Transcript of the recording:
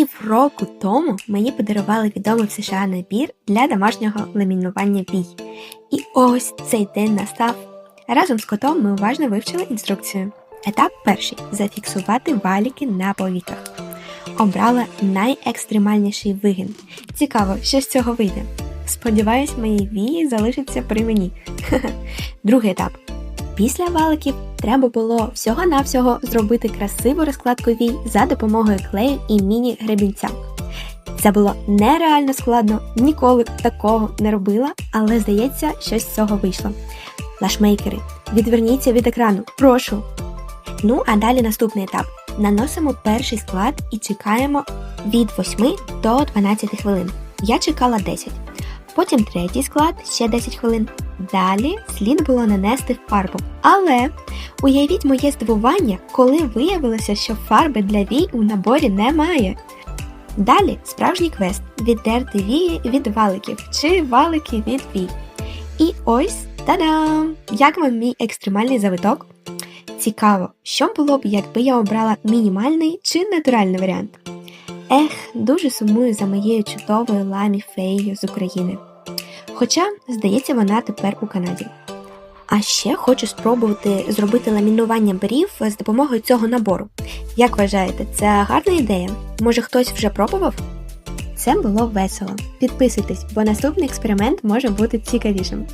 Півроку тому мені подарували відомий в США набір для домашнього ламінування вій. І ось цей день настав. Разом з котом ми уважно вивчили інструкцію. Етап перший зафіксувати валіки на повіках. Обрала найекстремальніший вигін. Цікаво, що з цього вийде. Сподіваюсь, мої вії залишаться при мені. Другий етап. Після валиків треба було всього-навсього зробити красиву розкладку вій за допомогою клею і міні-гребінця. Це було нереально складно, ніколи такого не робила, але здається, щось з цього вийшло. Лашмейкери, відверніться від екрану, прошу. Ну, а далі наступний етап. Наносимо перший склад і чекаємо від 8 до 12 хвилин. Я чекала 10. Потім третій склад ще 10 хвилин. Далі слід було нанести фарбу. Але уявіть моє здивування, коли виявилося, що фарби для вій у наборі немає. Далі справжній квест віддерти вії від валиків чи валики від вій. І ось та-дам! Як вам мій екстремальний завиток? Цікаво, що було б, якби я обрала мінімальний чи натуральний варіант. Ех, дуже сумую за моєю чудовою ламі феєю з України. Хоча, здається, вона тепер у Канаді. А ще хочу спробувати зробити ламінування берів з допомогою цього набору. Як вважаєте, це гарна ідея? Може хтось вже пробував? Це було весело. Підписуйтесь, бо наступний експеримент може бути цікавішим.